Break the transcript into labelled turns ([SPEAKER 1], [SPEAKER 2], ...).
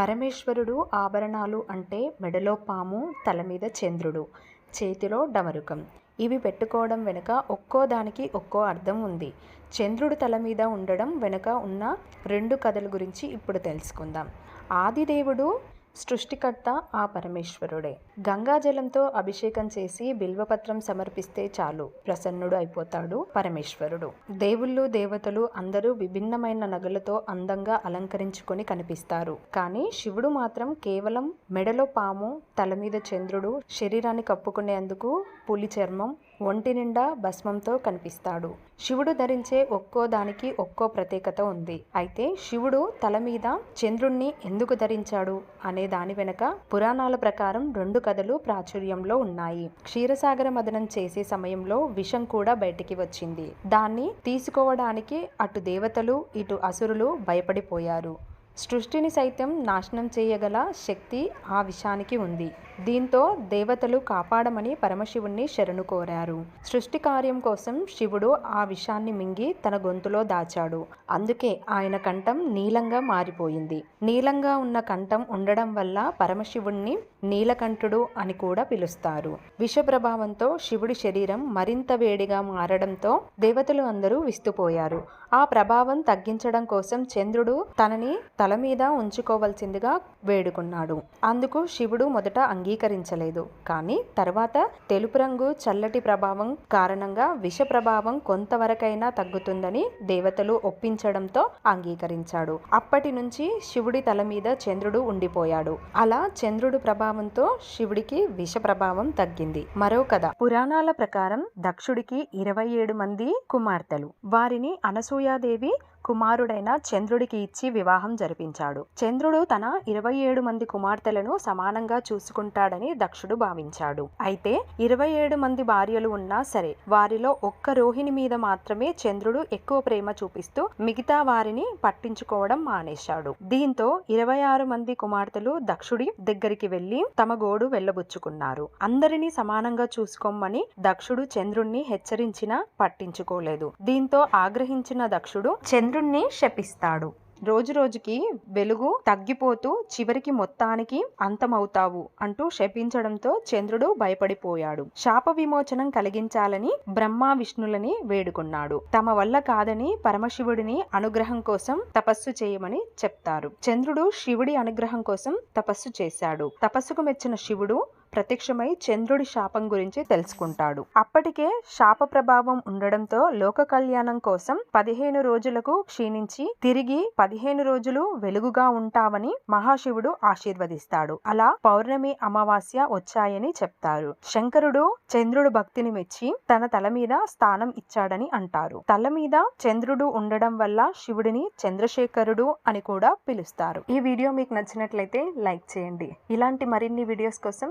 [SPEAKER 1] పరమేశ్వరుడు ఆభరణాలు అంటే మెడలో పాము తల మీద చంద్రుడు చేతిలో డమరుకం. ఇవి పెట్టుకోవడం వెనుక ఒక్కో దానికి ఒక్కో అర్థం ఉంది. చంద్రుడు తల మీద ఉండడం వెనుక ఉన్న రెండు కథల గురించి ఇప్పుడు తెలుసుకుందాం. ఆదిదేవుడు సృష్టికర్త ఆ పరమేశ్వరుడే. గంగాజలంతో అభిషేకం చేసి బిల్వపత్రం సమర్పిస్తే చాలు. ప్రసన్నుడు అయిపోతాడు పరమేశ్వరుడు. దేవుళ్ళు దేవతలు అందరూ విభిన్నమైన నగలతో అందంగా అలంకరించుకొని కనిపిస్తారు. కానీ శివుడు మాత్రం కేవలం మెడలో పాము తల మీద చంద్రుడు శరీరాన్ని కప్పుకునేందుకు పులి చర్మం ఒంటి నిండా భస్మంతో కనిపిస్తాడు. శివుడు ధరించే ఒక్కో దానికి ఒక్కో ప్రత్యేకత ఉంది. అయితే శివుడు తల మీద చంద్రుణ్ణి ఎందుకు ధరించాడు అనే దాని వెనుక పురాణాల ప్రకారం రెండు కథలు ప్రాచుర్యంలో ఉన్నాయి. క్షీరసాగర మదనం చేసే సమయంలో విషం కూడా బయటికి వచ్చింది. దాన్ని తీసుకోవడానికి అటు దేవతలు ఇటు అసురులు భయపడిపోయారు. సృష్టిని సైతం నాశనం చేయగల శక్తి ఆ విషానికి ఉంది. దీంతో దేవతలు కాపాడమని పరమశివుణ్ణి శరణు కోరారు. సృష్టి కార్యం కోసం శివుడు ఆ విషాన్ని మింగి తన గొంతులో దాచాడు. అందుకే ఆయన కంఠం నీలంగా మారిపోయింది. నీలంగా ఉన్న కంఠం ఉండడం వల్ల పరమశివుణ్ణి నీలకంఠుడు అని కూడా పిలుస్తారు. విష ప్రభావంతో శివుడి శరీరం మరింత వేడిగా మారడంతో దేవతలు అందరూ విస్తుపోయారు. ఆ ప్రభావం తగ్గించడం కోసం చంద్రుడు తనని తల తల మీద ఉంచుకోవలసిందిగా వేడుకున్నాడు. అందుకు శివుడు మొదట అంగీకరించలేదు. కానీ తర్వాత తెలుపు రంగు చల్లటి ప్రభావం కారణంగా విష ప్రభావం కొంతవరకైనా తగ్గుతుందని దేవతలు ఒప్పించడంతో అంగీకరించాడు. అప్పటి నుంచి శివుడి తల మీద చంద్రుడు ఉండిపోయాడు. అలా చంద్రుడు ప్రభావంతో శివుడికి విష ప్రభావం తగ్గింది. మరో కథ. పురాణాల ప్రకారం దక్షుడికి ఇరవై ఏడు మంది కుమార్తెలు. వారిని అనసూయాదేవి కుమారుడైన చంద్రుడికి ఇచ్చి వివాహం జరిపించాడు. చంద్రుడు తన ఇరవై ఏడు మంది కుమార్తెలను సమానంగా చూసుకుంటాడని దక్షుడు భావించాడు. అయితే ఇరవై ఏడు మంది భార్యలు ఉన్నా సరే వారిలో ఒక్క రోహిణి మీద మాత్రమే చంద్రుడు ఎక్కువ ప్రేమ చూపిస్తూ మిగతా వారిని పట్టించుకోవడం మానేశాడు. దీంతో ఇరవై ఆరు మంది కుమార్తెలు దక్షుడి దగ్గరికి వెళ్ళి తమ గోడు వెళ్ళబుచ్చుకున్నారు. అందరినీ సమానంగా చూసుకోమని దక్షుడు చంద్రుణ్ణి హెచ్చరించినా పట్టించుకోలేదు. దీంతో ఆగ్రహించిన దక్షుడు చంద్రుడు చంద్రుణ్ణి శపిస్తాడు. రోజు రోజుకి వెలుగు తగ్గిపోతూ చివరికి మొత్తానికి అంతమవుతావు అంటూ శపించడంతో చంద్రుడు భయపడిపోయాడు. శాప విమోచనం కలిగించాలని బ్రహ్మ విష్ణులని వేడుకున్నాడు. తమ వల్ల కాదని పరమశివుడిని అనుగ్రహం కోసం తపస్సు చేయమని చెప్తారు. చంద్రుడు శివుడి అనుగ్రహం కోసం తపస్సు చేశాడు. తపస్సుకు మెచ్చిన శివుడు ప్రత్యక్షమై చంద్రుడి శాపం గురించి తెలుసుకుంటాడు. అప్పటికే శాప ప్రభావం ఉండడంతో లోక కళ్యాణం కోసం పదిహేను రోజులకు క్షీణించి తిరిగి పదిహేను రోజులు వెలుగుగా ఉంటావని మహాశివుడు ఆశీర్వదిస్తాడు. అలా పౌర్ణమి అమావాస్య వచ్చాయని చెప్తారు. శంకరుడు చంద్రుడు భక్తిని మెచ్చి తన తల మీద స్థానం ఇచ్చాడని అంటారు. తల మీద చంద్రుడు ఉండడం వల్ల శివుడిని చంద్రశేఖరుడు అని కూడా పిలుస్తారు. ఈ వీడియో మీకు నచ్చినట్లయితే లైక్ చేయండి. ఇలాంటి మరిన్ని వీడియోస్ కోసం